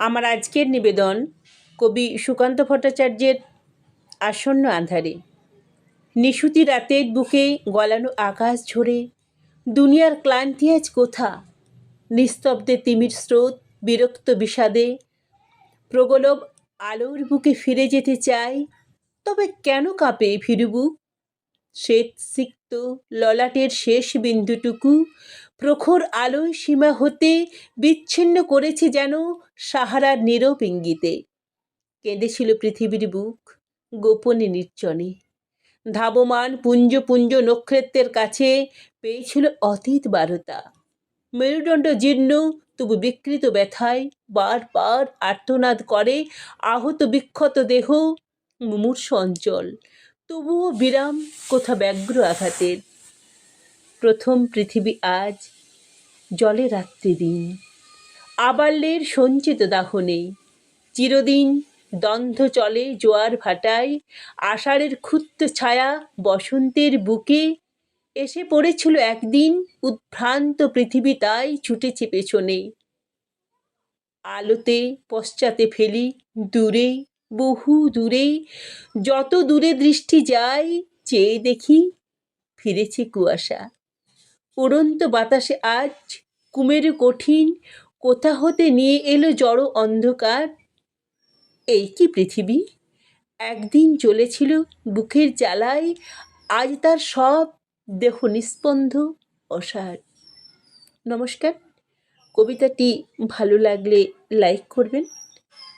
আমার আজকের নিবেদন কবি সুকান্ত ভট্টাচার্যের আসন্ন আঁধারে নিশুতি রাতের বুকে গলানো আকাশ ঝরে, দুনিয়ার ক্লান্তি আজ কোথা? নিস্তব্ধে তিমির স্রোত, বিরক্ত বিষাদে, প্রগলভ আলোর বুকে ফিরে যেতে চাই, তবে কেন কাঁপে ফিরবুক শ্বেত সিক্ত ললাটের শেষ বিন্দুটুকু প্রখর আলোয় সীমা হতে বিচ্ছিন্ন করেছে যেন সাহারার নীরব ইঙ্গিতে। কেঁদেছিল পৃথিবীর বুক, গোপনে নির্জনে। ধাবমান পুঞ্জ পুঞ্জ নক্ষত্রের কাছে পেয়েছিল অতীত বারতা। মেরুদণ্ড জীর্ণ, তবু বিকৃত ব্যথায় বারবার আর্তনাদ করে আহত বিক্ষত দেহ, মুমূর্ষ অঞ্চল। তবুও বিরাম কোথা ব্যগ্র আঘাতের? প্রথম পৃথিবী আজ, জলে রাত্রি দিন। আবাল্যের সঞ্চিত দাহ নেই। চিরদিন দ্বন্দ্ব চলে জোয়ার ভাটায়, আষাঢ়ের ক্ষুদ্র ছায়া বসন্তের বুকে। এসে পড়েছিল একদিন উদ্ভ্রান্ত পৃথিবী তাই ছুটেছে পেছনে। আলোতে পশ্চাতে ফেলি দূরে বহু দূরে, যত দূরে দৃষ্টি যায়, চেয়ে দেখি ফিরেছে কুয়াশা। উড়ন্ত বাতাসে আজ কুমেরু কঠিন, কোথা হতে নিয়ে এলো জড় অন্ধকার? এই কি পৃথিবী? একদিন চলেছিল বুকের জ্বালায়, আজ তার সব দেহ নিস্পন্দ অসার। নমস্কার। কবিতাটি ভালো লাগলে লাইক করবেন।